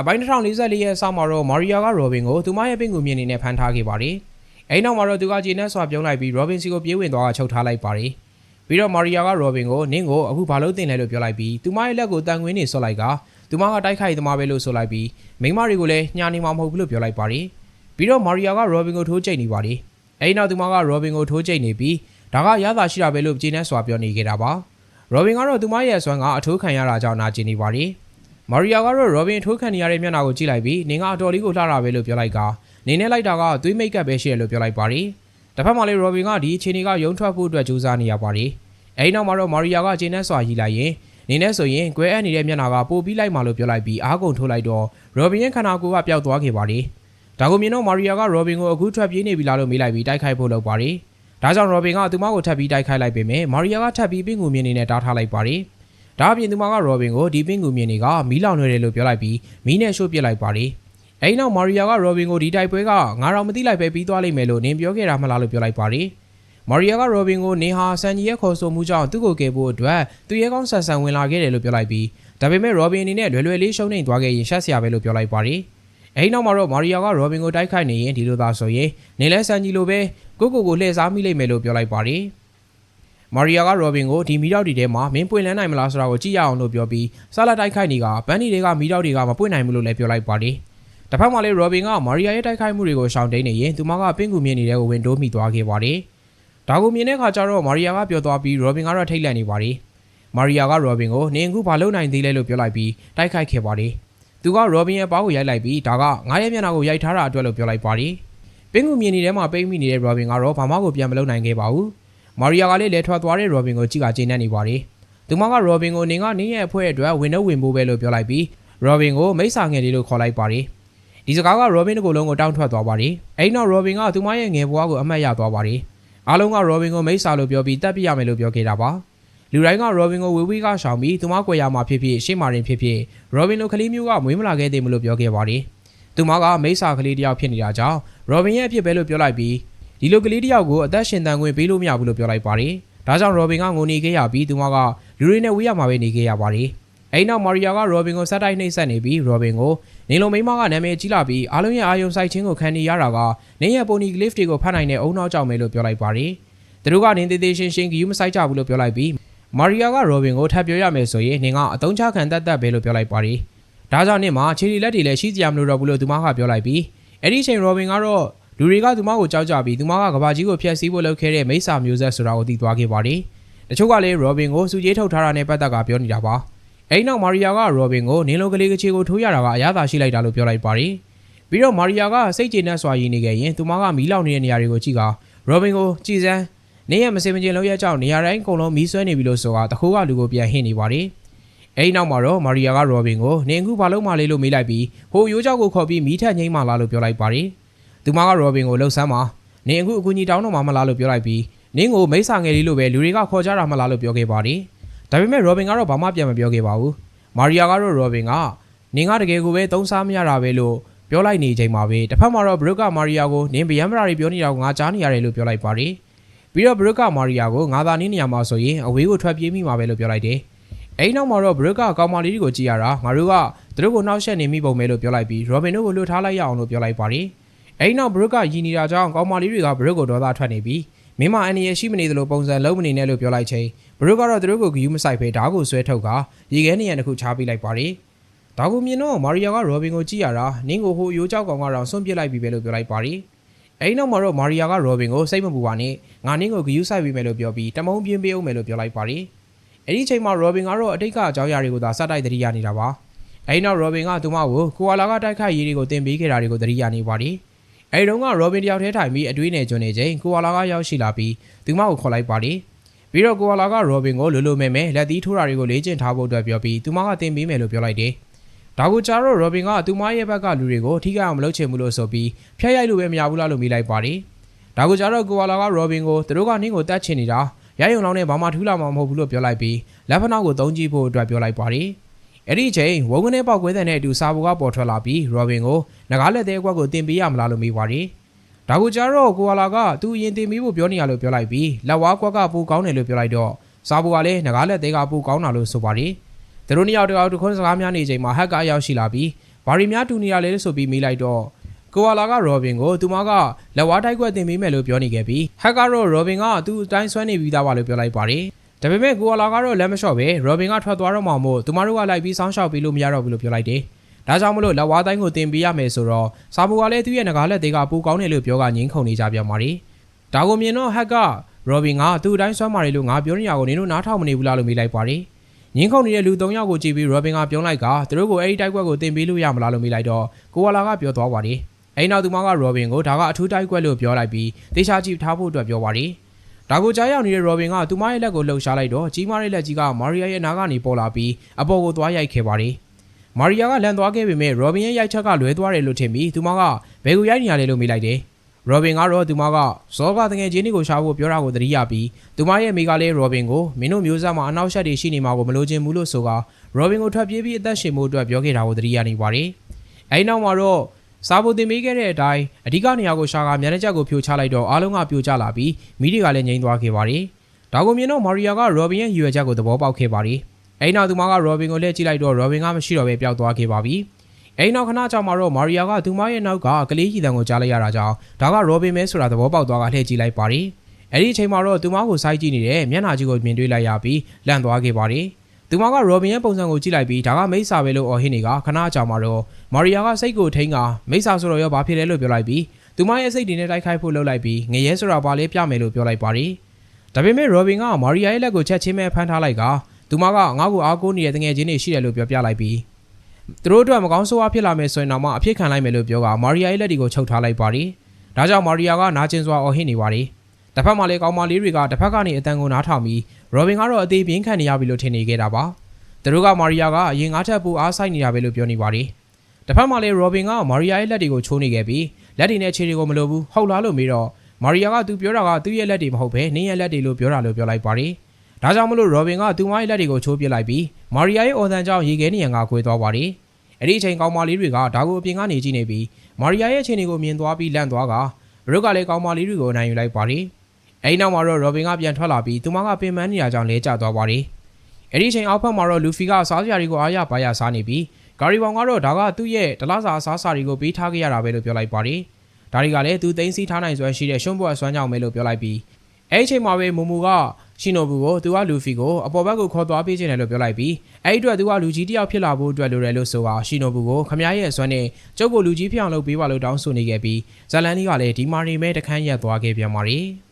အပိုင်း2044ရဲ့အစမှာတော့မာရီယာကရော်ဘင်ကိုသူမရဲ့ပင်ကူမြင်နေနဲ့ဖမ်းထားခဲ့ပါတယ်။အဲဒီနောက်မှာတော့သူကဂျေနက်ဆွာပြုံးလိုက်ပြီးရော်ဘင်စီကိုပြေးဝင်သွားကချုပ်ထားလိုက်ပါတယ်။ပြီးတော့မာရီယာကရော်ဘင်ကိုနင်းကိုအခုဘာလို့တင်လဲလို့ပြောလိုက်ပြီးသူမရဲ့လက်ကိုတန်ခွင်းနေဆွတ်လိုက်ကသူမကတိုက်ခိုက်သမားပဲလို့ဆိုလိုက်ပြီးမိန်းမတွေကိုလည်းညာနေမှာမဟုတ်ဘူးလို့ပြောလိုက်ပါတယ်။ပြီးတော့မာရီယာကရော်ဘင်ကိုထိုးကျိတ်နေပါတယ်။အဲဒီနောက်သူမကရော်ဘင်ကိုထိုးကျိတ်နေပြီးဒါကရတာရှိတာပဲလို့ဂျေနက်ဆွာပြောနေခဲ့တာပါ။ရော်ဘင်ကတော့သူမရဲ့အစွမ်းကအထိုးခံရတာကြောင့်နာကျင်နေပါတယ်။ မာရီယာကတော့ရော်ဘင်ထိုးခံနေရတဲ့မျက်နှာကိုကြည့်လိုက်ပြီးနင်ကအတော်လေးကိုလှတာပဲလို့ပြောလိုက်ကနင်းနဲ့လိုက်တာကသွေးမိတ်ကပ်ပဲရှိတယ်လို့ပြောလိုက်ပါတယ်။တစ်ဖက်မှာလည်းရော်ဘင်ကဒီအခြေအနေကရုံထွက်ဖို့အတွက်ကြိုးစားနေရပါတယ်။အဲဒီနောက်မှာတော့မာရီယာကဂျင်းနဲ့ဆွာရီလိုက်ရင်နင်းနဲ့ဆိုရင်ကွဲအပ်နေတဲ့မျက်နှာကပိုပြီးလိုက်မှလို့ပြောလိုက်ပြီးအားကုန်ထိုးလိုက်တော့ရော်ဘင်ရဲ့ခန္ဓာကိုယ်ကပျောက်သွားခဲ့ပါတယ်။ဒါကိုမြင်တော့မာရီယာကရော်ဘင်ကိုအခုထွက်ပြေးနေပြီလားလို့မေးလိုက်ပြီးတိုက်ခိုက်ဖို့လုပ်ပါတယ်။ဒါကြောင့်ရော်ဘင်ကသူမကိုထပ်ပြီးတိုက်ခိုက်လိုက်ပေမဲ့မာရီယာကထပ်ပြီးပင်ကူမြင်နေနဲ့တားထားလိုက်ပါတယ်။ ဒါအပြင်သူမကရော်ဘင်ကိုဒီပင်ကူမြင်နေကမီးလောင်နေတယ်လို့ပြောလိုက်ပြီးမီးနဲ့ရှို့ပစ်လိုက်ပါတယ်။အဲဒီနောက်မာရီယာကရော်ဘင်ကိုဒီတိုက်ပွဲကငါတော့မသိလိုက်ပဲပြီးသွားလိမ့်မယ်လို့နင်ပြောခဲ့တာမလားလို့ပြောလိုက်ပါတယ်။မာရီယာကရော်ဘင်ကိုနင်ဟာဆန်ဂျီရဲ့ခေါ်ဆိုမှုကြောင့်သူ့ကိုကယ်ဖို့အတွက်သူရဲကောင်းဆန်ဆန်ဝင်လာခဲ့တယ်လို့ပြောလိုက်ပြီးဒါပေမဲ့ရော်ဘင်အနေနဲ့လွယ်လွယ်လေးရှုံးနေသွားခဲ့ရင်ရှက်စရာပဲလို့ပြောလိုက်ပါတယ်။အဲဒီနောက်မှာတော့မာရီယာကရော်ဘင်ကိုတိုက်ခိုက်နေရင်ဒီလိုသာဆိုရင်နင်လဲဆန်ဂျီလိုပဲကိုကိုကိုလှည့်စားမိလိမ့်မယ်လို့ပြောလိုက်ပါတယ်။ မာရီယာကရော်ဘင်ကိုဒီမီတောက်တွေထဲမှာမင်းပွင့်လန်းနိုင်မလားဆိုတာကိုကြည့်ရအောင်လို့ပြောပြီးဆာလာတိုက်ခိုက်နေကဘန်နီတွေကမီတောက်တွေကမပွင့်နိုင်ဘူးလို့လည်းပြောလိုက်ပါတယ်။တစ်ဖက်မှာလည်းရော်ဘင်ကမာရီယာရဲ့တိုက်ခိုက်မှုတွေကိုရှောင်တိန်နေရင်သူမကပင့်ကူမြင်နေတဲ့ကိုဝင်တိုးမိသွားခဲ့ပါတယ်။ဒါကိုမြင်တဲ့အခါကျတော့မာရီယာကပြောသွားပြီးရော်ဘင်ကတော့ထိတ်လန့်နေပါတယ်။မာရီယာကရော်ဘင်ကိုနင်အခုဘာလုပ်နိုင်သေးလဲလို့ပြောလိုက်ပြီးတိုက်ခိုက်ခဲ့ပါတယ်။သူကရော်ဘင်ရဲ့ပေါက်ကိုရိုက်လိုက်ပြီးဒါကငါရဲ့မျက်နှာကိုရိုက်ထားတာအတွက်လို့ပြောလိုက်ပါတယ်။ပင့်ကူမြင်နေတဲ့မှာပိတ်မိနေတဲ့ရော်ဘင်ကတော့ဘာမှကိုပြန်မလုပ်နိုင်ခဲ့ပါဘူး။ မာရီယာကလည်းလဲထွက်သွားတဲ့ရော်ဘင်ကိုကြည့်ကကျေနပ်နေပါတယ်။သူမကရော်ဘင်ကိုနင်ကနင်းရဲ့အဖွဲအတွက်ဝင်တော့ဝင်ဖို့ပဲလို့ပြောလိုက်ပြီးရော်ဘင်ကိုမိတ်ဆာငယ်လေးလို့ခေါ်လိုက်ပါတယ်။ဒီစကားကရော်ဘင်တစ်ကိုယ်လုံးကိုတောင်းထွက်သွားပါတယ်။အဲဒီနောက်ရော်ဘင်ကသူမရဲ့ငယ်ဘွားကိုအမှတ်ရသွားပါတယ်။အားလုံးကရော်ဘင်ကိုမိတ်ဆာလို့ပြောပြီးတတ်ပြရမယ်လို့ပြောခဲ့တာပါ။လူတိုင်းကရော်ဘင်ကိုဝေဝေးကရှောင်ပြီးသူမကွယ်ရမှာဖြစ်ဖြစ်ရှေ့မာရင်ဖြစ်ဖြစ်ရော်ဘင်လိုကလေးမျိုးကမွေးမလာခဲ့သေးဘူးလို့ပြောခဲ့ပါတယ်။သူမကမိတ်ဆာကလေးတစ်ယောက်ဖြစ်နေတာကြောင့်ရော်ဘင်ရဲ့အဖြစ်ပဲလို့ပြောလိုက်ပြီး ဒီလိုကလေးတယောက်ကိုအသက်ရှင်တန်ခွင့်ပေးလို့မရဘူးလို့ပြောလိုက်ပါတယ်။ဒါကြောင့်ရော်ဘင်ကငိုနေခဲ့ရပြီးသူမကလူတွေနဲ့ဝေးရမှာပဲနေခဲ့ရပါတယ်။အဲဒီနောက်မာရီယာကရော်ဘင်ကိုဆက်တိုက်နှိပ်စက်နေပြီးရော်ဘင်ကိုနေလုံးမိန်းမကနာမည်ကြီးလာပြီးအားလုံးရဲ့အာယုံဆိုင်ချင်းကိုခံနေရတာကနေရဲ့ပိုနီဂလစ်တွေကိုဖတ်နိုင်တဲ့အုံနောက်ကြောင့်ပဲလို့ပြောလိုက်ပါတယ်။သူတို့ကနေသေးသေးရှင်းရှင်းဂယူးမဆိုင်ကြဘူးလို့ပြောလိုက်ပြီးမာရီယာကရော်ဘင်ကိုထပ်ပြောရမယ်ဆိုရင်နေကအတုံးချခံတတ်တတ်ပဲလို့ပြောလိုက်ပါတယ်။ဒါကြောင့်နေမှာခြေလီလက်တွေလည်းရှိစရာမလိုတော့ဘူးလို့သူမကပြောလိုက်ပြီးအဲ့ဒီအချိန်ရော်ဘင်ကတော့ လူတွေကသူမကိုကြောက်ကြပြီးသူမကကဘာကြီးကိုဖျက်ဆီးဖို့လုပ်ခဲ့တဲ့မိစ္ဆာမျိုးဆက်ဆိုတာကိုသိသွားခဲ့ပါတယ်။တချို့ကလည်းရော်ဘင်ကိုစူကြီးထုတ်ထားတာနဲ့ပတ်သက်ကပြောနေတာပါ။အဲဒီနောက်မာရီယာကရော်ဘင်ကိုနင်းလုံးကလေးကချေကိုထိုးရတာကအရသာရှိလိုက်တာလို့ပြောလိုက်ပါတယ်။ပြီးတော့မာရီယာကစိတ်ကျေနပ်စွာရည်နေခဲ့ရင်သူမကမီးလောင်နေတဲ့နေရာတွေကိုကြည့်ကရော်ဘင်ကိုကြည်စမ်းနေရမစင်မကျင်လောက်ရကြောင်းနေရာတိုင်းအကုန်လုံးမီးဆွဲနေပြီလို့ဆိုတာတခိုးကလူကိုပြန်ဟင့်နေပါတယ်။အဲဒီနောက်မှာတော့မာရီယာကရော်ဘင်ကိုနင်အခုဘာလုပ်မှလဲလို့မေးလိုက်ပြီးဟိုရိုးကြောက်ကိုခေါ်ပြီးမီးထက်ငိမ့်မှလားလို့ပြောလိုက်ပါတယ်။ သူမကရော်ဘင်ကိုလှုပ်ဆမ်းပါနင်အခုအကူကြီးတောင်းတော့မှမလားလို့ပြောလိုက်ပြီးနင်းကိုမိစ္ဆာငယ်လေးလိုပဲလူတွေကခေါ်ကြတာမလားလို့ပြောခဲ့ပါတယ်ဒါပေမဲ့ရော်ဘင်ကတော့ဘာမှပြန်မပြောခဲ့ပါဘူးမာရီယာကတော့ရော်ဘင်ကနင်ကတကယ်ကိုပဲသုံးစားမရတာပဲလို့ပြောလိုက်နေချိန်မှာပဲတစ်ဖက်မှာတော့ဘရုတ်ကမာရီယာကိုနင်ဗယံမရာတွေပြောနေတာကိုငါကြားနေရတယ်လို့ပြောလိုက်ပါတယ်ပြီးတော့ဘရုတ်ကမာရီယာကိုငါသာနင်းနေရမှာဆိုရင်အဝေးကိုထွက်ပြေးမိမှာပဲလို့ပြောလိုက်တယ်အဲဒီနောက်မှာတော့ဘရုတ်ကကောင်မလေးတွေကိုကြည့်ရတာငါတို့ကသူတို့ကိုနှောက်ယှက်နေမိပုံပဲလို့ပြောလိုက်ပြီးရော်ဘင်တို့ကိုလွတ်ထားလိုက်ရအောင်လို့ပြောလိုက်ပါတယ် အဲဒီနောက်ဘရုတ်ကယီနေတာကြောင့်ကောင်မလေးတွေကဘရုတ်ကိုဒေါသထွက်နေပြီးမင်းမအန်နီရရှိမနေသလိုပုံစံလုံးမနေနဲ့လို့ပြောလိုက်ချိန်ဘရုတ်ကတော့သူတို့ကိုဂယူးမဆိုင်ဖေးဓာတ်ကိုဆွဲထုတ်ကရေခဲနေရန်တစ်ခုချပေးလိုက်ပါတယ်။ဒါကိုမြင်တော့မာရီယာကရော်ဘင်ကိုကြည့်ရတာနင်းကိုဟိုရိုးကြောက်ကောင်ကတော့ဆွန့်ပစ်လိုက်ပြီပဲလို့ပြောလိုက်ပါတယ်။အဲဒီနောက်မှာတော့မာရီယာကရော်ဘင်ကိုစိတ်မပူပါနဲ့ငါနင်းကိုဂယူးဆိုင်ပေးမယ်လို့ပြောပြီးတမုံပြင်းပေးအောင်မယ်လို့ပြောလိုက်ပါတယ်။အဲဒီချိန်မှာရော်ဘင်ကတော့အတိတ်ကအကြောင်းအရာတွေကိုသာစတိုက်တတိယနေတာပါ။အဲဒီနောက်ရော်ဘင်ကသူမကိုကိုအာလာကတိုက်ခိုက်ရေးတွေကိုတင်ပေးခဲ့တာတွေကိုတတိယနေပါတယ်။ အဲဒီတော့ကရော်ဘင်တယောက်တည်းထိုင်ပြီးအတွေးနဲ့ကျွန်းနေချိန်ကိုဝါလာကရောက်ရှိလာပြီးသူမကိုခေါ်လိုက်ပါတယ်ပြီးတော့ကိုဝါလာကရော်ဘင်ကိုလိုလိုမဲမဲလက်သီးထိုးတာတွေကိုလေ့ကျင့်ထားဖို့အတွက်ပြောပြီးသူမကတင်ပေးမယ်လို့ပြောလိုက်တယ်ဒါကိုကြားတော့ရော်ဘင်ကသူမရဲ့ဘက်ကလူတွေကိုထိခိုက်အောင်မလုပ်ချင်ဘူးလို့ဆိုပြီးဖျက်ရိုက်လို့ပဲမရဘူးလားလို့မိလိုက်ပါတယ်ဒါကိုကြားတော့ကိုဝါလာကရော်ဘင်ကိုသူတို့ကနင်းကိုတတ်ချင်နေတာရယုံလောင်းနဲ့ဘာမှထူးလာမှာမဟုတ်ဘူးလို့ပြောလိုက်ပြီးလက်ဖက်နောက်ကိုသုံးကြည့်ဖို့အတွက်ပြောလိုက်ပါတယ် အဲ့ဒီအချိန်ဝုန်းကနေပေါက်ကွဲတဲ့နဲ့အတူစာဘူကပေါ်ထွက်လာပြီးရော်ဘင်ကိုငကားလက်သေးအကွက်ကိုတင်ပေးရမလားလို့မေးပါတယ်။ဒါကိုကြားတော့ကိုဝါလာကသူအရင်တင်ပေးဖို့ပြောနေရလို့ပြောလိုက်ပြီးလက်ဝါးကွက်ကပိုကောင်းတယ်လို့ပြောလိုက်တော့စာဘူကလည်းငကားလက်သေးကပိုကောင်းတာလို့ဆိုပါတယ်။သူတို့နှစ်ယောက်တယောက်တစ်ခွန်းစကားများနေချိန်မှာဟက်ကရောက်ရှိလာပြီးဘာရီများတူနေရလဲဆိုပြီးမိလိုက်တော့ကိုဝါလာကရော်ဘင်ကိုသူမကလက်ဝါးတိုက်ကွက်တင်ပေးမယ်လို့ပြောနေခဲ့ပြီးဟက်ကတော့ရော်ဘင်ကသူ့အတိုင်းဆွဲနေပြီးသားပါလို့ပြောလိုက်ပါတယ် ဒါပေမဲ့ကိုဝါလာကတော့လက်မလျှော့ပဲရော်ဘင်ကထွက်သွားတော့မှမို့သူမတို့ကလိုက်ပြီးစောင်းရှောက်ပြီးလို့မရတော့ဘူးလို့ပြောလိုက်တယ်ဒါကြောင့်မလို့လက်ဝါးတိုင်းကိုတင်ပေးရမယ်ဆိုတော့စာဘူကလည်းသူ့ရဲ့ငကားလက်တွေကပူကောင်းတယ်လို့ပြောကငင်းခုန်နေကြပြန်ပါတယ်ဒါကိုမြင်တော့ဟက်ကရော်ဘင်ကသူ့အတိုင်းဆွဲမာတယ်လို့ငါပြောနေရကိုနင်တို့နားထောင်မနေဘူးလားလို့မေးလိုက်ပါတယ်ငင်းခုန်နေတဲ့လူ၃ယောက်ကိုကြည့်ပြီးရောဘင်ကပြောလိုက်ကသူတို့ကိုအဲ့ဒီတိုက်ကွက်ကိုတင်ပေးလို့ရမလားလို့မေးလိုက်တော့ကိုဝါလာကပြောသွားပါတယ်။အဲ့နောက်သူမကရောဘင်ကိုဒါကအထူးတိုက်ကွက်လို့ပြောလိုက်ပြီးတေချာကြည့်ထားဖို့အတွက်ပြောပါတယ်။ ဒါကိုကြားရောက်နေတဲ့ရောဘင်ကသူမရဲ့လက်ကိုလှုပ်ရှားလိုက်တော့ကြီးမားတဲ့လက်ကြီးကမာရီယာရဲ့နားကနေပေါ်လာပြီးအပေါ်ကိုသွားရိုက်ခဲ့ပါတယ်။မာရီယာကလန်သွားခဲ့ပေမဲ့ရောဘင်ရဲ့ရိုက်ချက်ကလွဲသွားတယ်လို့ထင်ပြီးသူမကဘယ်ကိုရိုက်နေရလဲလို့မေးလိုက်တယ်။ရောဘင်ကတော့သူမကဇောကတငယ်ချင်းတွေကိုရှာဖို့ပြောတာကိုသတိရပြီးသူမရဲ့မိကလေးရောဘင်ကိုမင်းတို့မျိုးစားမှာအနောက်ရှက်တွေရှိနေမှာကိုမလိုချင်ဘူးလို့ဆိုကရောဘင်ကိုထွက်ပြေးပြီးအသက်ရှင်မှုအတွက်ပြောခဲ့တာကိုသတိရနေပါတယ်။အဲဒီနောက်မှာတော့ စာဖို့တင်ပေးခဲ့တဲ့အတိုင်းအဓိကနေရာကိုရှာကမြန်တဲ့ချက်ကိုဖြိုချလိုက်တော့အားလုံးကပြိုကျလာပြီးမိတွေကလည်းငြိမ်သွားခဲ့ပါတယ်။ဒါကိုမြင်တော့မာရီယာကရောဘင်ရဲ့ရွယ်ချက်ကိုသဘောပေါက်ခဲ့ပါတယ်။အဲဒီနောက်သူမကရောဘင်ကိုလှည့်ကြည့်လိုက်တော့ရောဘင်ကမရှိတော့ပဲပျောက်သွားခဲ့ပါပြီ။အဲဒီနောက်ခဏကြာမှတော့မာရီယာကသူမရဲ့နောက်ကကလေးကြီးတန်ကိုကြားလိုက်ရတာကြောင့်ဒါကရောဘင်ပဲဆိုတာသဘောပေါက်သွားကလှည့်ကြည့်လိုက်ပါတယ်။အဲဒီအချိန်မှာတော့သူမကိုစိုက်ကြည့်နေတဲ့မျက်နှာကြီးကိုမြင်တွေ့လိုက်ရပြီးလန့်သွားခဲ့ပါတယ်။ သူမကရောဘင်ရဲ့ပုံစံကိုကြည့်လိုက်ပြီးဒါကမိစ္ဆာပဲလို့အော်ဟစ်နေကခဏကြာမှတော့မာရီယာကစိတ်ကိုထိန်းကမိစ္ဆာဆိုတော့ရောဘာဖြစ်လဲလို့ပြောလိုက်ပြီးသူမရဲ့စိတ်တွေနဲ့တိုက်ခိုက်ဖို့လုပ်လိုက်ပြီးငရဲဆိုတာဘာလဲပြမယ်လို့ပြောလိုက်ပါတယ်။ဒါပေမဲ့ရောဘင်ကမာရီယာရဲ့လက်ကိုချက်ချင်းပဲဖမ်းထားလိုက်ကသူမကငါ့ကိုအားကိုးနေတဲ့တငယ်ချင်းတွေရှိတယ်လို့ပြောပြလိုက်ပြီးသူတို့အတွက်မကောင်းဆိုးဝါးဖြစ်လာမယ်ဆိုရင်တော့မှအဖြစ်ခံလိုက်မယ်လို့ပြောကမာရီယာရဲ့လက်တွေကိုချုပ်ထားလိုက်ပါတယ်။ဒါကြောင့်မာရီယာကနာကျင်စွာအော်ဟစ်နေပါတယ်။ တစ်ဖက်မှာလည်းကောင်မလေးတွေကတစ်ဖက်ကနေအတန်ကိုနားထောင်ပြီးရောဘင်ကတော့အသေးပြင်းခံနေရပြီလို့ထင်နေခဲ့တာပါ။သူတို့ကမာရီယာကအရင်ငါးထပ်ပူအားဆိုင်နေတာပဲလို့ပြောနေပါတယ်။တစ်ဖက်မှာလည်းရောဘင်ကမာရီယာရဲ့လက်တွေကိုချိုးနေခဲ့ပြီးလက်တွေနဲ့ခြေတွေကိုမလိုဘူးဟုတ်လားလို့မေးတော့မာရီယာကသူပြောတာကသူ့ရဲ့လက်တွေမဟုတ်ဘဲနင်းရဲ့လက်တွေလို့ပြောတာလို့ပြောလိုက်ပါတယ်။ဒါကြောင့်မလို့ရောဘင်ကသူမရဲ့လက်တွေကိုချိုးပစ်လိုက်ပြီးမာရီယာရဲ့အော်သံကြောင့်ရေခဲနေရန်ကခွေသွားပါတယ်။အဲ့ဒီအချိန်ကောင်မလေးတွေကဒါကိုအပြင်ကနေကြည့်နေပြီးမာရီယာရဲ့ခြေတွေကိုမြင်သွားပြီးလန့်သွားကဘရုတ်ကလည်းကောင်မလေးတွေကိုနိုင်ယူလိုက်ပါတယ်။ အဲဒီနောက်မှာတော့ရောဘင်ကပြန်ထွက်လာပြီးသူမကပင်ပန်းနေရကြောင်းလဲကျသွားပါတယ်။အဲ့ဒီအချိန်အောက်ဖက်မှာတော့လူဖီကစားစရာတွေကိုအားရပါရစားနေပြီးဂါရီဘောင်ကတော့ဒါကသူ့ရဲ့ဒလစာအစားအစာတွေကိုပေးထားခဲ့ရတာပဲလို့ပြောလိုက်ပါတယ်။ဒါတွေကလည်းသူသိမ်းစီးထားနိုင်စွမ်းရှိတဲ့ရှုံးဘွားစွမ်းကြောင့်ပဲလို့ပြောလိုက်ပြီးအဲ့ဒီအချိန်မှာပဲမူမူကရှင်နိုဘူးကိုသူကလူဖီကိုအပေါ်ဘက်ကိုခေါ်သွားပေးခြင်းတယ်လို့ပြောလိုက်ပြီးအဲ့ဒီအတွက်သူကလူကြီးတစ်ယောက်ဖြစ်လာဖို့အတွက်လိုတယ်လို့ဆိုတာရှင်နိုဘူးကိုခမရရဲ့အစွမ်းနဲ့ကျုပ်ကိုလူကြီးဖြစ်အောင်လုပ်ပေးပါလို့တောင်းဆိုနေခဲ့ပြီးဇလန်နီကလည်းဒီမာရီမဲတခန်းရက်သွားခဲ့ပြန်ပါတယ်။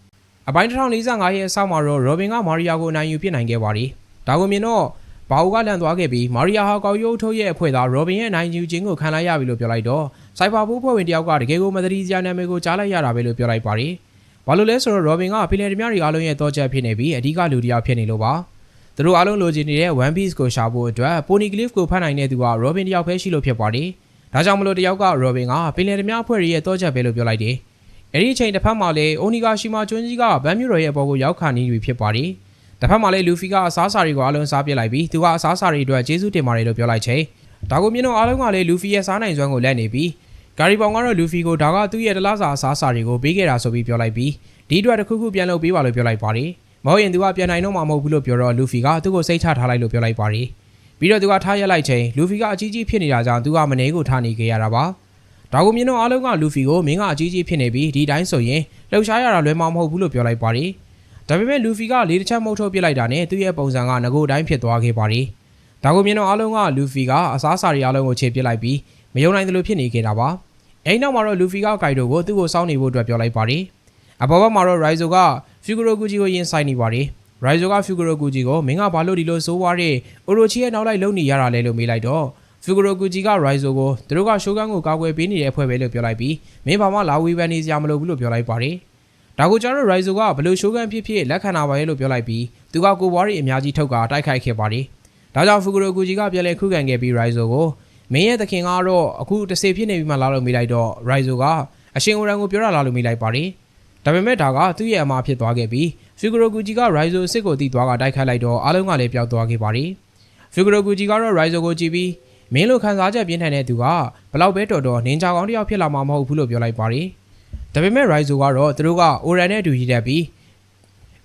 အပိုင်း1045ရဲ့အဆောက်မှာတော့ရောဘင်ကမာရီယာကိုအနိုင်ယူပြစ်နိုင်ခဲ့ပါတယ်။ဒါကိုမြင်တော့ဘာအိုကလန်သွားခဲ့ပြီးမာရီယာဟာကောက်ရုပ်ထုတ်ရဲ့အဖွဲ့သားရောဘင်ရဲ့နိုင်ယူခြင်းကိုခံလိုက်ရပြီလို့ပြောလိုက်တော့စိုက်ဘာဘူးဖွဲ့ဝင်တယောက်ကတကယ်ကိုမသတိစရာနာမည်ကိုကြားလိုက်ရတာပဲလို့ပြောလိုက်ပါတယ်။ဘာလို့လဲဆိုတော့ရောဘင်ကဖီလန်တမတွေအားလုံးရဲ့တောချက်ဖြစ်နေပြီးအဓိကလူတစ်ယောက်ဖြစ်နေလို့ပါ။သူတို့အားလုံးလိုချင်နေတဲ့ One Piece ကိုရှာဖို့အတွက် Pony Cliff ကိုဖတ်နိုင်တဲ့သူကရောဘင်တယောက်ပဲရှိလို့ဖြစ်ပါတယ်။ဒါကြောင့်မလို့တယောက်ကရောဘင်ကဖီလန်တမအဖွဲ့ရဲ့တောချက်ပဲလို့ပြောလိုက်တယ်။ အဲ့ဒီအချိန်တစ်ဖက်မှာလည်းအိုနီဂါရှီမာကျွန်းကြီးကဗန်မြူရော်ရဲ့အပေါ်ကိုရောက်ခါနေပြီဖြစ်ပါတယ်။တစ်ဖက်မှာလည်းလူဖီကအစားအစာတွေကိုအားလုံးစားပြစ်လိုက်ပြီးသူကအစားအစာတွေအတွက်ကျေးဇူးတင်ပါတယ်လို့ပြောလိုက်ချိန်ဒါကိုမြင်တော့အားလုံးကလည်းလူဖီရဲ့စားနိုင်စွမ်းကိုလက်နေပြီးဂါရီပေါင်ကတော့လူဖီကိုဒါကသူ့ရဲ့တလားစာအစားအစာတွေကိုပေးခဲ့တာဆိုပြီးပြောလိုက်ပြီးဒီအတွက်တစ်ခုခုပြန်လုပ်ပေးပါလို့ပြောလိုက်ပါတယ်။မဟုတ်ရင်သူကပြန်နိုင်တော့မှာမဟုတ်ဘူးလို့ပြောတော့လူဖီကသူ့ကိုစိတ်ချထားလိုက်လို့ပြောလိုက်ပါတယ်။ပြီးတော့သူကထားရက်လိုက်ချိန်လူဖီကအကြီးကြီးဖြစ်နေတာကြောင့်သူကမနေကိုထားနေခဲ့ရတာပါ။ ဒါကိုမြင်တော့အားလုံးကလူဖီကိုမင်းကအကြီးကြီးဖြစ်နေပြီးဒီတိုင်းဆိုရင်လှုပ်ရှားရတာလွယ်မှာမဟုတ်ဘူးလို့ပြောလိုက်ပါတယ်။ဒါပေမဲ့လူဖီကလေးတစ်ချက်မုတ်ထုတ်ပစ်လိုက်တာနဲ့သူ့ရဲ့ပုံစံကငကိုတိုင်းဖြစ်သွားခဲ့ပါတယ်။ဒါကိုမြင်တော့အားလုံးကလူဖီကအစားအစာတွေအားလုံးကိုခြေပစ်လိုက်ပြီးမယုံနိုင်သလိုဖြစ်နေခဲ့တာပါ။အဲဒီနောက်မှာတော့လူဖီကဂိုက်ဒိုကိုသူ့ကိုစောင်းနေဖို့အတွက်ပြောလိုက်ပါတယ်။အပေါ်ဘက်မှာတော့ရိုက်ဇိုကဖီဂရိုဂူဂျီကိုရင်ဆိုင်နေပါတယ်။ရိုက်ဇိုကဖီဂရိုဂူဂျီကိုမင်းကဘာလို့ဒီလိုဆိုးွားတဲ့အိုရိုချီရဲ့နောက်လိုက်လုံနေရတာလဲလို့မေးလိုက်တော့ ဖီဂရိုဂူဂျီကရိုက်ဇိုကိုသူတို့ကရှိုးကန်ကိုကာကွယ်ပေးနေတဲ့အဖွဲ့ပဲလို့ပြောလိုက်ပြီးမင်းဘာမှလာဝေးပန်းနေစရာမလိုဘူးလို့ပြောလိုက်ပါတယ်။ဒါကိုကျတော့ရိုက်ဇိုကဘလို့ရှိုးကန်ဖြစ်ဖြစ်လက်ခံတာပါရဲ့လို့ပြောလိုက်ပြီးသူကကိုဘွားရီအများကြီးထုတ်ကတိုက်ခိုက်ခဲ့ပါတယ်။ဒါကြောင့်ဖီဂရိုဂူဂျီကပြန်လည်ခုခံခဲ့ပြီးရိုက်ဇိုကိုမင်းရဲ့သခင်ကတော့အခုတစ်စေဖြစ်နေပြီမှလာလို့မိလိုက်တော့ရိုက်ဇိုကအရှင်အိုရန်ကိုပြောတာလာလို့မိလိုက်ပါတယ်။ဒါပေမဲ့ဒါကသူ့ရဲ့အမှားဖြစ်သွားခဲ့ပြီးဖီဂရိုဂူဂျီကရိုက်ဇိုစစ်ကိုတီးသွားကတိုက်ခိုက်လိုက်တော့အားလုံးကလည်းပျောက်သွားခဲ့ပါတယ်။ဖီဂရိုဂူဂျီကတော့ရိုက်ဇိုကိုကြည့်ပြီး မင်းလိုခံစားချက်ပြင်းထန်တဲ့သူကဘလောက်ပဲတော်တော်နင်းကြကောင်းတစ်ယောက်ဖြစ်လာမှာမဟုတ်ဘူးလို့ပြောလိုက်ပါတယ်။ဒါပေမဲ့ရိုက်ဇိုကတော့သူတို့ကအိုရန်နဲ့အတူရည်တက်ပြီး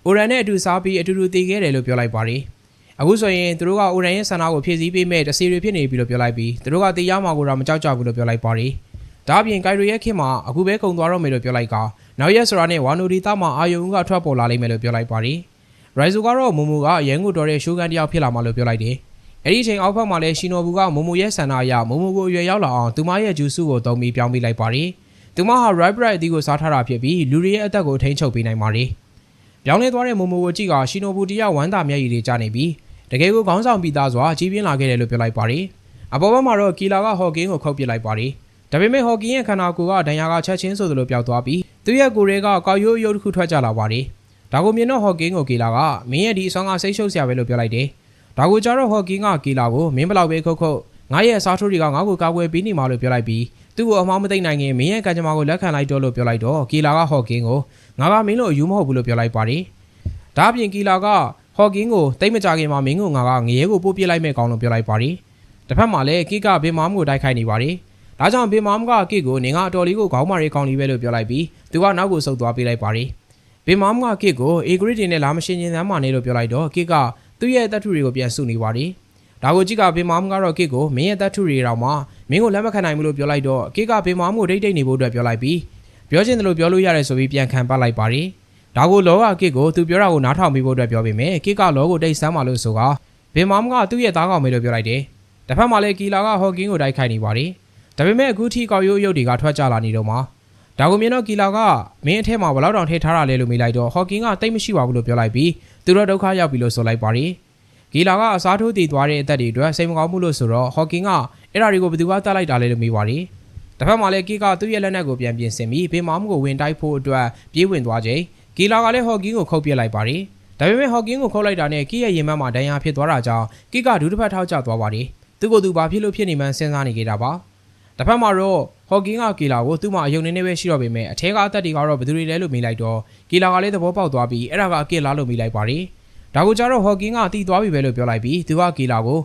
အိုရန်နဲ့အတူစားပြီးအတူတူတည်ခဲ့တယ်လို့ပြောလိုက်ပါတယ်။အခုဆိုရင်သူတို့ကအိုရန်ရဲ့ဆန္ဒကိုဖြည့်ဆည်းပေးမဲ့တစီတွေဖြစ်နေပြီလို့ပြောလိုက်ပြီးသူတို့ကတေးရမှာကိုတော့မကြောက်ကြဘူးလို့ပြောလိုက်ပါတယ်ဒါအပြင်ကိုင်ရိုရဲ့ခင်မှာအခုပဲကုံသွားတော့မယ်လို့ပြောလိုက်ကနောက်ရက်ဆိုတာနဲ့ဝါနိုဒီတာမှာအာယုံကထွက်ပေါ်လာလိမ့်မယ်လို့ပြောလိုက်ပါတယ်ရိုင်ဇူကတော့မူမူကအရန်ကိုတော်တဲ့ရှိုးကန်တယောက်ဖြစ်လာမှလို့ပြောလိုက်တယ် အဲ့ဒီအချိန်အောက်ဖက်မှာလဲရှီနိုဘူးကမူမူရဲ့ဆန္ဒအရမူမူကိုအရွယ်ရောက်လာအောင်သူမရဲ့ဂျူးစုကိုတုံးပြီးပြောင်းပေးလိုက်ပါတယ်သူမဟာ right bright အသီးကိုစားထားတာဖြစ်ပြီးလူတွေရဲ့အသက်ကိုထိန်းချုပ်ပေးနိုင်ပါတယ်ပြောင်းလဲသွားတဲ့မူမူကိုကြည့်ကရှီနိုဘူးတယောက်ဝမ်းသာမျက်ရည်တွေကျနေပြီးတကယ်ကိုခေါင်းဆောင်ပြီးသားစွာကြီးပြင်းလာခဲ့တယ်လို့ပြောလိုက်ပါတယ်။အပေါ်ဘက်မှာတော့ကီလာကဟော်ကင်းကိုခုတ်ပစ်လိုက်ပါတယ်။ဒါပေမဲ့ဟော်ကင်းရဲ့ခန္ဓာကိုယ်ကဒဏ်ရာကချက်ချင်းဆိုသလိုပျောက်သွားပြီးသူ့ရဲ့ကိုယ်တွေကကောက်ရိုးရိုးတစ်ခုထွက်ကြလာပါတယ်။ဒါကိုမြင်တော့ဟော်ကင်းကိုကီလာကမင်းရဲ့ဒီအဆောင်ကစိတ်ရှုပ်စရာပဲလို့ပြောလိုက်တယ်။ ဒါကိုကြတော့ဟော်ကင်းကကီလာကိုမင်းဘလောက်ပဲခုတ်ခုတ်ငါရဲ့အစားထိုးတွေကငါ့ကိုကာကွယ်ပေးနေမှာလို့ပြောလိုက်ပြီးသူ့ကိုအမှားမသိနိုင်ခင်မင်းရဲ့ကံကြမ္မာကိုလက်ခံလိုက်တော့လို့ပြောလိုက်တော့ကီလာကဟော်ကင်းကိုငါကမင်းလို့အယူမဟုတ်ဘူးလို့ပြောလိုက်ပါတယ်။ဒါအပြင်ကီလာကဟော့ကင်းကိုတိတ်မကြခင်မှာမင်းကိုငါကငရဲကိုပို့ပြလိုက်မဲ့ကောင်းလို့ပြောလိုက်ပါတယ်။တစ်ဖက်မှာလည်းကိကဘင်မာမ်ကိုတိုက်ခိုက်နေပါတယ်။ဒါကြောင့်ဘင်မာမ်ကကိကိုနင်ကအတော်လေးကိုခေါင်းမာရေးကောင်းလေးပဲလို့ပြောလိုက်ပြီးသူကနောက်ကိုဆုတ်သွားပေးလိုက်ပါတယ်။ဘင်မာမ်ကကိကိုအေဂရစ်တင်နဲ့လာမရှင်ချင်းသမ်းမာနေလို့ပြောလိုက်တော့ကိက သူ့ရဲ့တပ်ထုတွေကိုပြန်စုနေပါတယ်။ဒါကိုကြည့်ကဘင်မာမ်ကတော့ကိကိုမင်းရဲ့တပ်ထုတွေတော့မှမင်းကိုလက်မခံနိုင်ဘူးလို့ပြောလိုက်တော့ကိကဘင်မာမ်ကိုဒိတ်ဒိတ်နေဖို့အတွက်ပြောလိုက်ပြီးပြောချင်တယ်လို့ပြောလို့ရတယ်ဆိုပြီးပြန်ခံပတ်လိုက်ပါတယ်။ဒါကိုလောကကစ်ကိုသူပြောတာကိုနားထောင်ပြီးဖို့အတွက်ပြောပေမဲ့ကစ်ကလောကိုတိတ်ဆမ်းပါလို့ဆိုကဘင်မမ်ကသူ့ရဲ့သားကောင်မေလို့ပြောလိုက်တယ်။တစ်ဖက်မှာလည်းကီလာကဟော့ကင်းကိုတိုက်ခိုက်နေပါတယ်။ဒါပေမဲ့အခုထိကောက်ရိုးရုပ်တွေကထွက်ကြလာနေတော့မှာ ဒါကိုမြင်တော့ကီလာကမင်းအထက်မှာဘလောက်တောင်ထည့်ထားတာလဲလို့မေးလိုက်တော့ဟော့ကင်းကတိတ်မရှိပါဘူးလို့ပြောလိုက်ပြီးသူတို့ဒုက္ခရောက်ပြီလို့ဆိုလိုက်ပါတယ်။ကီလာကအစားထိုးတည်သွားတဲ့အသက်တွေအတွက်စိတ်မကောင်းဘူးလို့ဆိုတော့ဟော့ကင်းကအဲ့ဒါတွေကိုဘယ်သူကတတ်လိုက်တာလဲလို့မေးပါတယ်။တစ်ဖက်မှာလည်းကီကသူ့ရဲ့လက်နက်ကိုပြန်ပြင်ဆင်ပြီးဘင်မမ်ကိုဝင်တိုက်ဖို့အတွက်ပြေးဝင်သွားချိန်ကီလာကလည်းဟော့ကင်းကိုခုတ်ပြစ်လိုက်ပါတယ်။ဒါပေမဲ့ဟော့ကင်းကိုခုတ်လိုက်တာနဲ့ကီရဲ့ရင်မမှာဒဏ်ရာဖြစ်သွားတာကြောင့်ကီကဒူးတစ်ဖက်ထောက်ကျသွားပါတယ်။သူ့ကိုယ်သူဘာဖြစ်လို့ဖြစ်နေမှန်းစဉ်းစားနေကြတာပါ။ တစ်ဖက်မှာတော့ဟော့ကင်းကကီလာကိုသူ့မှာအယုံနေနေပဲရှိတော့ပေမဲ့အထဲကအသက်တွေကတော့ဘယ်သူတွေလဲလို့မေးလိုက်တော့ကီလာကလည်းသဘောပေါက်သွားပြီးအဲ့ဒါကအကစ်လားလို့မေးလိုက်ပါတယ်။ဒါကိုကြတော့ဟော့ကင်းကတီးသွားပြီပဲလို့ပြောလိုက်ပြီးသူကကီလာကို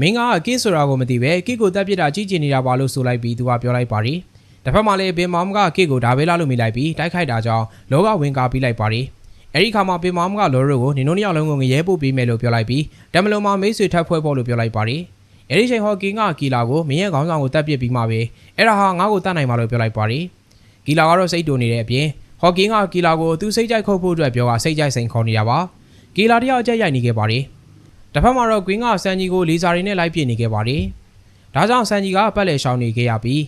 မင်းကကစ်ဆိုတာကိုမသိပဲကစ်ကိုတက်ပြစ်တာကြီးကျင်နေတာပါလို့ဆိုလိုက်ပြီးသူကပြောလိုက်ပါတယ်။တစ်ဖက်မှာလည်းဘင်မောင်ကကစ်ကိုဒါပဲလားလို့မေးလိုက်ပြီးတိုက်ခိုက်တာကြောင့်လောကဝင်ကားပြီးလိုက်ပါတယ်။အဲဒီခါမှာပင်မောင်ကလော်ရိုကိုနင်တို့နှစ်ယောက်လုံးကိုငရဲပို့ပေးမယ်လို့ပြောလိုက်ပြီးတမလုံမှာမိတ်ဆွေထပ်ဖွဲ့ဖို့လို့ပြောလိုက်ပါတယ်။ အဲဒီချိန်ဟော့ကင်းကကီလာကိုမင်းရဲ့ခေါင်းဆောင်ကိုတက်ပစ်ပြီးမှပဲအဲ့ဒါဟာငါ့ကိုတတ်နိုင်မှာလို့ပြောလိုက်ပါတယ်။ကီလာကတော့စိတ်တူနေတဲ့အပြင်ဟော့ကင်းကကီလာကိုသူစိတ်ကြိုက်ခုတ်ဖို့အတွက်ပြောကစိတ်ကြိုက်စိန်ခေါ်နေတာပါ။ကီလာတယောက်အကြက်ရိုက်နေခဲ့ပါတယ်။တစ်ဖက်မှာတော့ကွင်းကဆန်ကြီးကိုလေးစားရင်းနဲ့လိုက်ပြစ်နေခဲ့ပါတယ်။ဒါကြောင့်ဆန်ကြီးကပတ်လည်ရှောင်နေခဲ့ရပြီး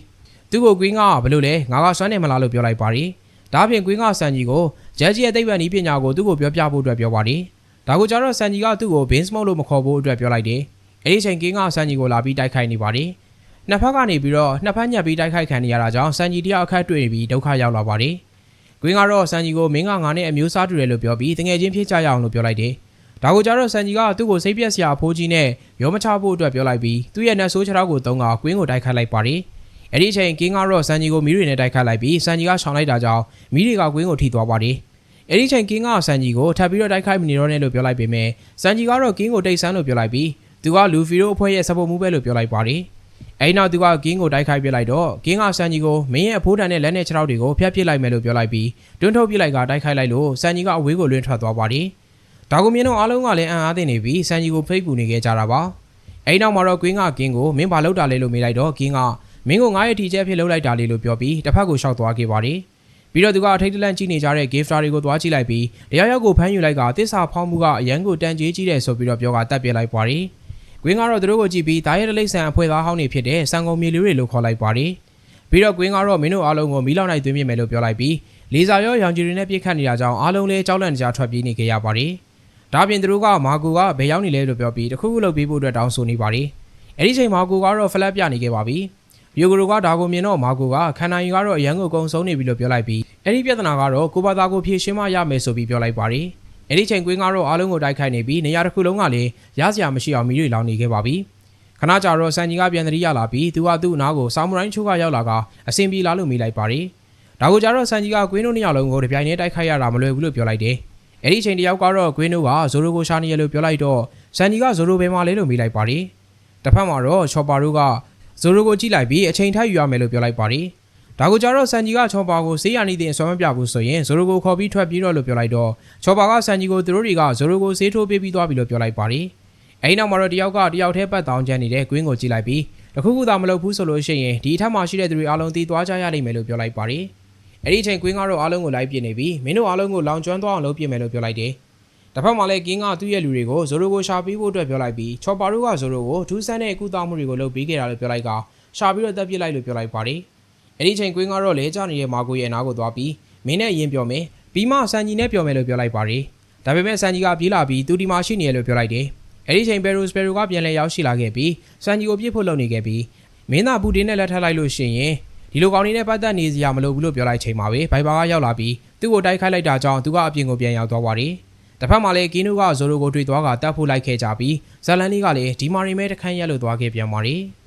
သူ့ကိုကွင်းကဘလို့လဲငါကစွမ်းနေမလားလို့ပြောလိုက်ပါတယ်။ဒါပြင်ကွင်းကဆန်ကြီးကိုဂျက်ကြီးရဲ့သိပ္ပံနည်းပညာကိုသူ့ကိုပြောပြဖို့အတွက်ပြောပါတယ်။ဒါကိုကြတော့ဆန်ကြီးကသူ့ကိုဘင်းစမော့လို့မခေါ်ဖို့အတွက်ပြောလိုက်တယ်။ အဲဒီချိန်ကင်းကဆန်ကြီးကိုလာပြီးတိုက်ခိုက်နေပါတယ်။နှစ်ဖက်ကနေပြီးတော့နှစ်ဖက်ညက်ပြီးတိုက်ခိုက်ခံနေရတာကြောင့်ဆန်ကြီးတယောက်အခက်တွေ့နေပြီးဒုက္ခရောက်လာပါတယ်။ကွင်းကတော့ဆန်ကြီးကိုမင်းကငါနဲ့အမျိုးစားတူတယ်လို့ပြောပြီးတငယ်ချင်းဖြစ်ကြရအောင်လို့ပြောလိုက်တယ်။ဒါကိုကြတော့ဆန်ကြီးကသူ့ကိုစိတ်ပြက်စရာအဖိုးကြီးနဲ့ရောမချဖို့အတွက်ပြောလိုက်ပြီးသူ့ရဲ့နတ်ဆိုးချောက်ကိုတုံးကကွင်းကိုတိုက်ခိုက်လိုက်ပါတယ်။အဲ့ဒီအချိန်ကင်းကတော့ဆန်ကြီးကိုမီးတွေနဲ့တိုက်ခိုက်လိုက်ပြီးဆန်ကြီးကရှောင်လိုက်တာကြောင့်မီးတွေကကွင်းကိုထိသွားပါတယ်။အဲ့ဒီအချိန်ကင်းကဆန်ကြီးကိုထပ်ပြီးတော့တိုက်ခိုက်မနေတော့နဲ့လို့ပြောလိုက်ပေမဲ့ဆန်ကြီးကတော့ကင်းကိုတိတ်ဆန်းလို့ပြောလိုက်ပြီး သူကလူဖီတို့အဖွဲ့ရဲ့စပေါ်မှုပဲလို့ပြောလိုက်ပါတယ်။အဲ့နောက်သူကကင်းကိုတိုက်ခိုက်ပြလိုက်တော့ကင်းကဆန်ကြီးကိုမင်းရဲ့အဖိုးတန်တဲ့လက်နဲ့ခြေထောက်တွေကိုဖျက်ပစ်လိုက်မယ်လို့ပြောလိုက်ပြီးတွန်းထုတ်ပစ်လိုက်ကတိုက်ခိုက်လိုက်လို့ဆန်ကြီးကအဝေးကိုလွင့်ထွက်သွားပါတယ်။ဒါကိုမြင်တော့အားလုံးကလည်းအံ့အားသင့်နေပြီးဆန်ကြီးကိုဖိတ်ပူနေခဲ့ကြတာပါ။အဲ့နောက်မှာတော့ကွင်းကကင်းကိုမင်းဘာလုပ်တာလဲလို့မေးလိုက်တော့ကင်းကမင်းကိုငါရဲ့ထီချက်ဖြစ်လုပ်လိုက်တာလေလို့ပြောပြီးတစ်ဖက်ကိုရှောက်သွားခဲ့ပါတယ်။ပြီးတော့သူကအထိတ်တလန့်ကြည့်နေကြတဲ့ gift star တွေကိုသွားကြည့်လိုက်ပြီးတရားရောက်ကိုဖမ်းယူလိုက်ကတစ္ဆာဖောင်းမှုကအရန်ကိုတန်ကြေးကြီးတယ်ဆိုပြီးတော့ပြောကတတ်ပြစ်လိုက်ပါတယ်။ ကွင်းကတော့သူတို့ကိုကြည့်ပြီးတာရဲတလိษံအဖွဲသားဟောင်းနေဖြစ်တဲ့စံကုန်မြေလေးတွေလို့ခေါ်လိုက်ပါတယ်။ပြီးတော့ကွင်းကတော့မင်းတို့အားလုံးကိုမီးလောင်နိုင်သွင်းပြမယ်လို့ပြောလိုက်ပြီးလေဆာရောရောင်ကြီးတွေနဲ့ပြစ်ခတ်နေတာကြောင့်အားလုံးလည်းကြောက်လန့်ကြထွက်ပြေးနေကြရပါတယ်။ဒါပြင်သူတို့ကမာကူကဘယ်ရောက်နေလဲလို့ပြောပြီးတခုခုလုပ်ပေးဖို့အတွက်တောင်းဆိုနေပါတယ်။အဲ့ဒီချိန်မာကူကတော့ဖလက်ပြနေခဲ့ပါပြီ။ဘီယိုဂရိုကဒါကိုမြင်တော့မာကိုကခန္ဓာရင်ကတော့အရန်ကိုကုံဆုံးနေပြီလို့ပြောလိုက်ပြီးအဲ့ဒီပြဿနာကတော့ကိုဘာသာကိုဖြေရှင်းမရမယ်ဆိုပြီးပြောလိုက်ပါတယ်။ အဲ့ဒီချိန်ကွင်းကတော့အားလုံးကိုတိုက်ခိုက်နေပြီးနေရာတစ်ခုလုံးကလည်းရစရာမရှိအောင်မီးတွေလောင်နေခဲ့ပါပြီ။ခဏကြာတော့ဆန်ကြီးကပြန်တတိရလာပြီးသူကသူ့အနားကိုဆောင်းမရိုင်းချိုးကရောက်လာကအစင်ပြေလာလို့မိလိုက်ပါတယ်။ဒါကိုကြာတော့ဆန်ကြီးကကွင်းတို့နှစ်ယောက်လုံးကိုတပြိုင်တည်းတိုက်ခိုက်ရတာမလွယ်ဘူးလို့ပြောလိုက်တယ်။အဲ့ဒီချိန်တယောက်ကတော့ကွင်းတို့ကဇိုရိုကိုရှာနေရလို့ပြောလိုက်တော့ဆန်ကြီးကဇိုရိုဘယ်မှာလဲလို့မိလိုက်ပါတယ်။တစ်ဖက်မှာတော့ချော်ပါတို့ကဇိုရိုကိုကြည့်လိုက်ပြီးအချိန်ထပ်ယူရမယ်လို့ပြောလိုက်ပါတယ်။ ဒါကိုကြတော့ဆန်ကြီးကချောပါကိုစေးရနေတဲ့အစွမ်းမပြဘူးဆိုရင်ဇိုရိုကိုခေါ်ပြီးထွက်ပြေးတော့လို့ပြောလိုက်တော့ချောပါကဆန်ကြီးကိုသူတို့တွေကဇိုရိုကိုစေးထိုးပေးပြီးသွားပြီလို့ပြောလိုက်ပါတယ်အဲဒီနောက်မှာတော့တယောက်ကတယောက်တည်းပတ်တောင်းချမ်းနေတဲ့ကွင်းကိုကြည့်လိုက်ပြီးတခုခုသာမလုပ်ဘူးဆိုလို့ရှိရင်ဒီအထက်မှာရှိတဲ့သူတွေအားလုံးတီးသွားကြရလိမ့်မယ်လို့ပြောလိုက်ပါတယ်။အဲဒီအချိန်ကွင်းကတော့အားလုံးကိုလိုက်ပြစ်နေပြီးမင်းတို့အားလုံးကိုလောင်ကျွမ်းသွားအောင်လုပ်ပြစ်မယ်လို့ပြောလိုက်တယ်။တစ်ဖက်မှာလည်းကင်းကသူ့ရဲ့လူတွေကိုဇိုရိုကိုရှာပေးဖို့အတွက်ပြောလိုက်ပြီးချော်ပါတို့ကဇိုရိုကိုဒူးဆန်းတဲ့ကုသမှုတွေကိုလုပ်ပေးခဲ့တာလို့ပြောလိုက်ကရှာပြီးတော့တက်ပြစ်လိုက်လို့ပြောလိုက်ပါတယ်။ အဲဒီအချိန်ကွင်းကတော့လဲကျနေတဲ့မာကိုရဲ့အနားကိုသွားပြီးမင်းနဲ့အရင်ပြောမယ်ပြီးမှဆန်ကြီးနဲ့ပြောမယ်လို့ပြောလိုက်ပါတယ်။ဒါပေမဲ့ဆန်ကြီးကပြေးလာပြီးသူဒီမှာရှိနေရလို့ပြောလိုက်တယ်။အဲ့ဒီချိန်ဘယ်ရိုစပယ်ရိုကပြန်လဲရောက်ရှိလာခဲ့ပြီးစန်ဂျီကိုပြစ်ဖို့လုပ်နေခဲ့ပြီးမင်းသားပူတင်နဲ့လက်ထပ်လိုက်လို့ရှိရင်ဒီလိုကောင်နေနဲ့ပတ်သက်နေစရာမလိုဘူးလို့ပြောလိုက်ချိန်မှာပဲဘိုင်ဘာကရောက်လာပြီးသူ့ကိုတိုက်ခိုက်လိုက်တာကြောင့်သူကအပြင်ကိုပြန်ရောက်သွားပါတယ်။တစ်ဖက်မှာလည်းကင်းနူကဇိုရိုကိုတွေ့သွားကတတ်ဖို့လိုက်ခဲ့ကြပြီးဇလန်နီကလည်းဒီမာရီမဲတခန်းရက်လို့သွားခဲ့ပြန်ပါတယ်။